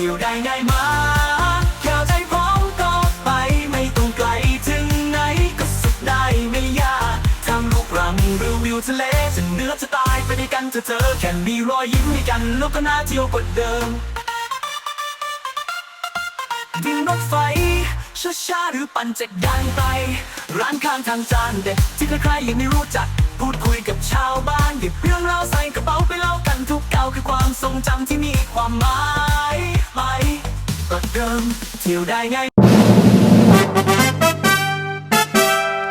ที่ยวได้ง่ายมากแค่ใจพร้อมก็ไปไม่ต้องไกลถึงไหนก็สุดได้ไม่ยากทางลูกรังหรือวิวทะเลจะเหนือจะตายไปด้วยกันเถอะเธอแค่มีรอยยิ้มให้กันแล้วก็น่าเที่ยวกว่าเดิมบินรถไฟช้าๆหรือปั่นจักรยานไป ร้านข้างทางจานเด็ดที่ใครๆยังไม่รู้จัก พูดคุยกับชาวบ้านหยิบเรื่องราวใส่กระเป๋าไปเล่ากันทุกเก่าคือความทรงจำที่มีความหมาย ดิมเที่ยวได้ไง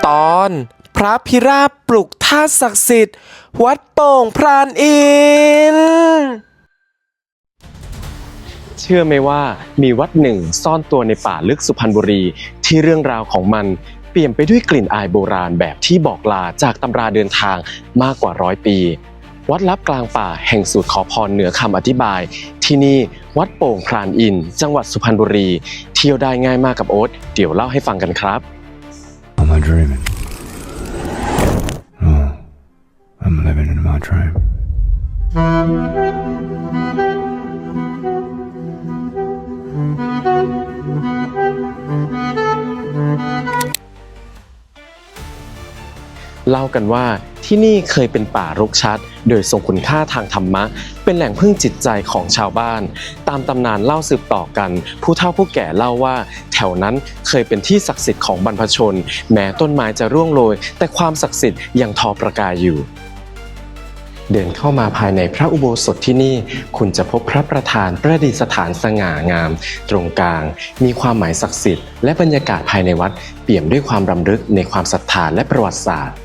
ตอนพระพิราบปลุกท่าตุศักดิ์สิทธิ์ วัดโป่งพรานอินทร์เชื่อไหมว่ามีวัดหนึ่งซ่อนตัวในป่าลึกสุพรรณบุรีที่เรื่องราวของมันเปลี่ยนไปด้วยกลิ่นอายโบราณแบบที่บอกลาจากตำราเดินทางมากกว่าร้อยปี วัดลับกลางป่าแห่งสูตรขอพรเหนือคำอธิบาย ที่นี่ วัดโป่งพรานอิน จังหวัดสุพรรณบุรี เที่ยวได้ง่ายมากกับโอ๊ตเดี๋ยวเล่าให้ฟังกันครับ Am I dreaming? No, I'm living in my dream. เล่ากันว่าที่นี่เคยเป็นป่ารกชัด โดยทรงคุณค่าทางธรรมะ เป็นแหล่งพึ่งจิตใจของชาวบ้าน ตามตำนานเล่าสืบต่อกัน ผู้เฒ่าผู้แก่เล่าว่า แถวนั้นเคยเป็นที่ศักดิ์สิทธิ์ของบรรพชน แม้ต้นไม้จะร่วงโรย แต่ความศักดิ์สิทธิ์ยังทอประกายอยู่ เดินเข้ามาภายในพระอุโบสถที่นี่ คุณจะพบพระประธานประดิษฐานสง่างาม ตรงกลาง มีความหมายศักดิ์สิทธิ์และบรรยากาศภายในวัด เปี่ยมด้วยความรำลึกในความศรัทธาและประวัติศาสตร์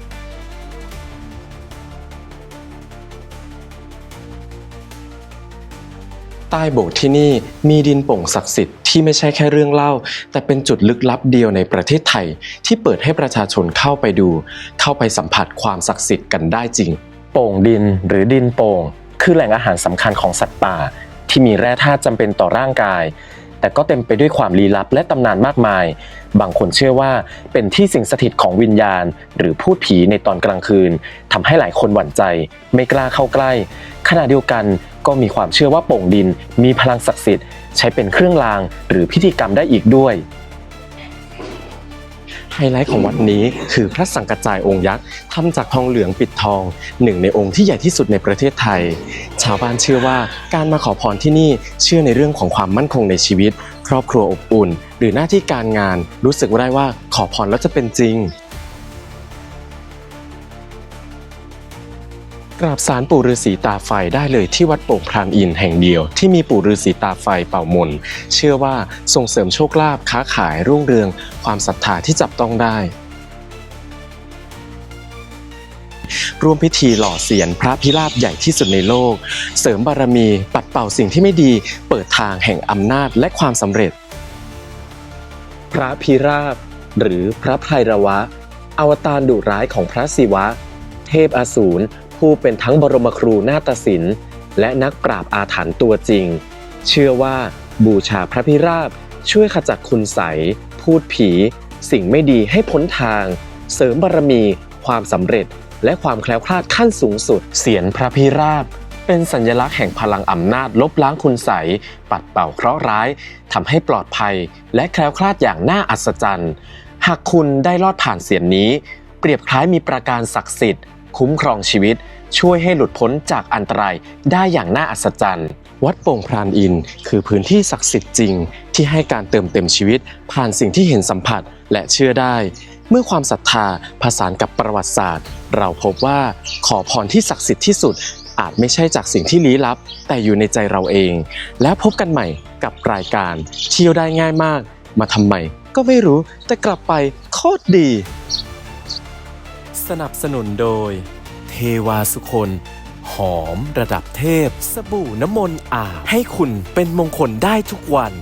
ใต้โบสถ์ที่นี่มีดินโป่งศักดิ์สิทธิ์ที่ไม่ใช่แค่เรื่องเล่า แต่เป็นจุดลึกลับเดียวในประเทศไทย ที่เปิดให้ประชาชนเข้าไปดู เข้าไปสัมผัสความศักดิ์สิทธิ์กันได้จริง โป่งดินหรือดินโป่ง คือแหล่งอาหารสำคัญของสัตว์ป่า ที่มีแร่ธาตุจำเป็นต่อร่างกาย แต่ก็เต็มไปด้วยความลี้ลับและตำนานมากมาย บางคนเชื่อว่าเป็นที่สิงสถิตของวิญญาณ หรือพูดผีในตอนกลางคืนทำให้หลายคนหวั่นใจ ไม่กล้าเข้าใกล้ ขณะเดียวกัน ก็มีความเชื่อว่าโป่งดินมีพลังศักดิ์สิทธิ์ใช้เป็นเครื่องรางหรือพิธีกรรมได้อีกด้วยไฮไลท์ของวัดนี้คือพระสังกัจจายองค์ยักษ์ทำจากทองเหลืองปิดทอง หนึ่งในองค์ที่ใหญ่ที่สุดในประเทศไทย ชาวบ้านเชื่อว่าการมาขอพรที่นี่เชื่อในเรื่องของความมั่นคงในชีวิต ครอบครัวอบอุ่น หรือหน้าที่การงานรู้สึกได้ว่าขอพรแล้วจะเป็นจริง กราบสารปู่ฤาษีตาไฟได้เลยที่วัดโป่งพรานอินแห่งเดียวที่มีปู่ฤาษีตาไฟเป่ามน เชื่อว่าส่งเสริมโชคลาภค้าขายรุ่งเรือง ความศรัทธาที่จับต้องได้ ร่วมพิธีหล่อเสียนพระพิราบใหญ่ที่สุดในโลก เสริมบารมีปัดเป่าสิ่งที่ไม่ดี เปิดทางแห่งอำนาจและความสำเร็จ พระพิราบ หรือพระไพรวะ อวตารดุร้ายของพระศิวะ เทพอสูร ผู้เป็นทั้งบรมครูนาฏศิลป์ และนักปราบอาถรรพ์ตัวจริง เชื่อว่าบูชาพระพิราบช่วยขจัดคุณใสพูดผี สิ่งไม่ดีให้พ้นทาง เสริมบารมี ความสำเร็จ และความแคล้วคลาดขั้นสูงสุด เสียนพระพิราบ เป็นสัญลักษณ์แห่งพลังอำนาจลบล้างคุณใสปัดเป่าเคราะห์ร้ายทำให้ปลอดภัย และแคล้วคลาดอย่างน่าอัศจรรย์ หากคุณได้ลอดผ่านเสียนนี้ เปรียบคล้ายมีประการศักดิ์สิทธิ์ คุ้มครองชีวิต ช่วยให้หลุดพ้นจากอันตรายได้อย่างน่าอัศจรรย์ วัดโป่งพรานอิน คือพื้นที่ศักดิ์สิทธิ์จริง ที่ให้การเติมเต็มชีวิต ผ่านสิ่งที่เห็นสัมผัสและเชื่อได้ เมื่อความศรัทธาผสานกับประวัติศาสตร์ เราพบว่าขอพรที่ศักดิ์สิทธิ์ที่สุดอาจไม่ใช่จากสิ่งที่ลี้ลับ แต่อยู่ในใจเราเอง แล้วพบกันใหม่กับรายการ เที่ยวได้ง่ายมาก มาทำไมก็ไม่รู้แต่กลับไปโคตรดี สนับสนุนโดย เทวาสุคน หอมระดับเทพ สบู่น้ำมนต์อาบให้คุณเป็นมงคลได้ทุกวัน